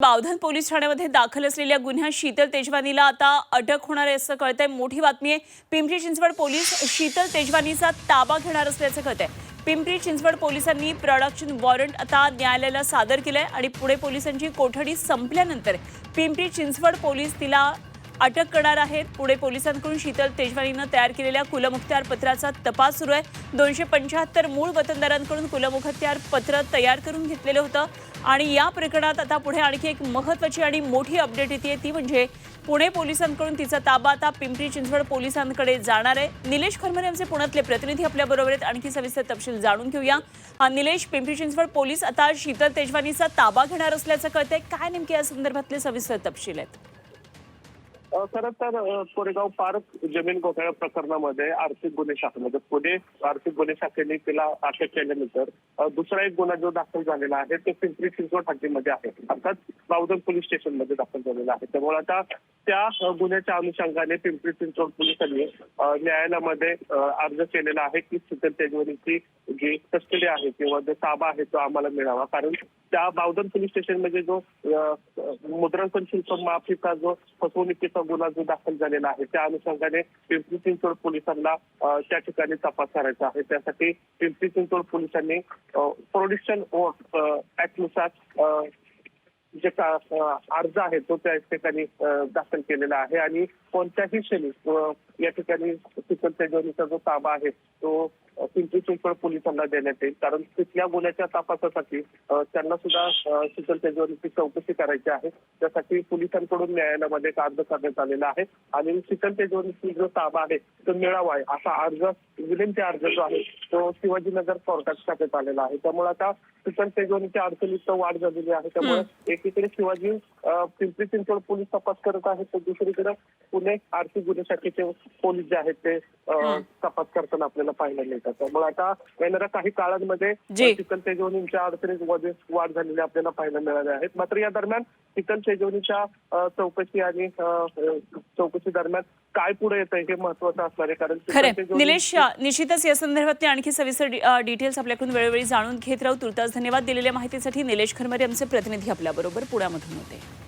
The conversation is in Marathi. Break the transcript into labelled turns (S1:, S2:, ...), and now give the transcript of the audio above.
S1: बावधन पोलीस ठाण्यामध्ये दाखल असलेल्या गुन्ह्यात शीतल तेजवानीला आता अटक होणार आहे असं कळतंय. मोठी बातमी आहे. पिंपरी चिंचवड पोलीस शीतल तेजवानीचा ताबा घेणार असल्याचं कळतंय. पिंपरी चिंचवड पोलिसांनी प्रोडक्शन वॉरंट आता न्यायालयाला सादर केलंय आणि पुणे पोलिसांची कोठडी संपल्यानंतर पिंपरी चिंचवड पोलीस तिला अटक करणार आहेत. पुणे पोलिसांकडून शीतल तेजवानीनं तयार केलेल्या कुलमुखत्यार पत्राचा तपास सुरू आहे. दोनशे पंच्याहत्तर मूळ वतनदारांकडून कुलमुखत्यार पत्र तयार करून घेतलेलं होतं. आणि या प्रकरणात आता पुढे आणखी एक महत्त्वाची आणि मोठी अपडेट येते ती म्हणजे पुणे पोलिसांकडून तिचा ताबा आता पिंपरी चिंचवड पोलिसांकडे जाणार आहे. निलेश खरमरे आमचे पुण्यातले प्रतिनिधी आपल्याबरोबर आहेत. आणखी सविस्तर तपशील जाणून घेऊया. निलेश पिंपरी चिंचवड पोलीस आता शीतल तेजवानीचा ताबा घेणार असल्याचं कळतंय. काय नेमके या संदर्भातले सविस्तर तपशील आहेत?
S2: खरं तर कोरेगाव पार्क जमीन घोटाळा प्रकरणामध्ये आर्थिक गुन्हे शाखेमध्ये. पुणे आर्थिक गुन्हे शाखेने तिला अटक केल्यानंतर दुसरा एक गुन्हा जो दाखल झालेला आहे तो पिंपरी चिंचवड हद्दीमध्ये आहे. अर्थात बावधन पोलीस स्टेशनमध्ये दाखल झालेला आहे. त्यामुळे आता त्या गुन्ह्याच्या अनुषंगाने पिंपरी चिंचवड पोलिसांनी न्यायालयामध्ये अर्ज केलेला आहे की शीतल तेजवरीची जी कस्टडी आहे किंवा जो ताबा आहे तो आम्हाला मिळावा. कारण त्या बावधन पोलीस स्टेशनमध्ये जो मुद्रांकन शुल्क माफीचा जो फसवणुकीचा गुन्हा जो दाखल झालेला आहे त्या अनुषंगाने पिंपरी चिंचवड पोलिसांना त्या ठिकाणी तपास करायचा आहे. त्यासाठी पिंपरी चिंचवड पोलिसांनी प्रोडिक्शन ऍक्टनुसार जे का अर्ज आहे तो त्या ठिकाणी दाखल केलेला आहे. आणि कोणत्याही क्षणी या ठिकाणी चिकन तेजवानीचा जो ताबा आहे तो पिंपरी चिंचवड पोलिसांना देण्यात येईल. कारण तिथल्या गुन्ह्याच्या तपासासाठी त्यांना सुद्धा शीतल तेजवानीची चौकशी करायची आहे. त्यासाठी पोलिसांकडून न्यायालयामध्ये एक अर्ज करण्यात आलेला आहे. आणि शीतल तेजवानीची जो ताबा आहे तो मिळावा आहे. असा अर्ज विनंती अर्ज जो आहे तो शिवाजीनगर कोर्टात टाकण्यात आलेला आहे. त्यामुळे आता शीतल तेजवानीच्या अडचणीत वाढ झालेली आहे. त्यामुळे एकीकडे शिवाजी पिंपरी चिंचवड पोलीस तपास करत आहेत तर दुसरीकडे पुणे आर्थिक गुन्हे शाखेचे पोलीस जे आहेत ते तपास करताना आपल्याला पाहायला मिळतात. त्यामुळे आता येणाऱ्या काही काळांमध्ये. शीतल तेजवानीच्या अडचणीत वाढ झालेली आपल्याला पाहायला मिळाल्या आहेत मात्र या दरम्यान शीतल तेजवानीच्या अ, चौकशी आणि चौकशी दरम्यान काय पुढे येत आहे हे महत्वाचं असणार आहे. कारण
S1: निलेश निश्चितच या संदर्भातले आणखी सविस्तर डिटेल्स आपल्याकडून वेळोवेळी जाणून घेत राहू. तुर्तास धन्यवाद दिलेल्या माहितीसाठी निलेश खरमरे आमचे प्रतिनिधी आपल्याबरोबर पुण्यामधून होते.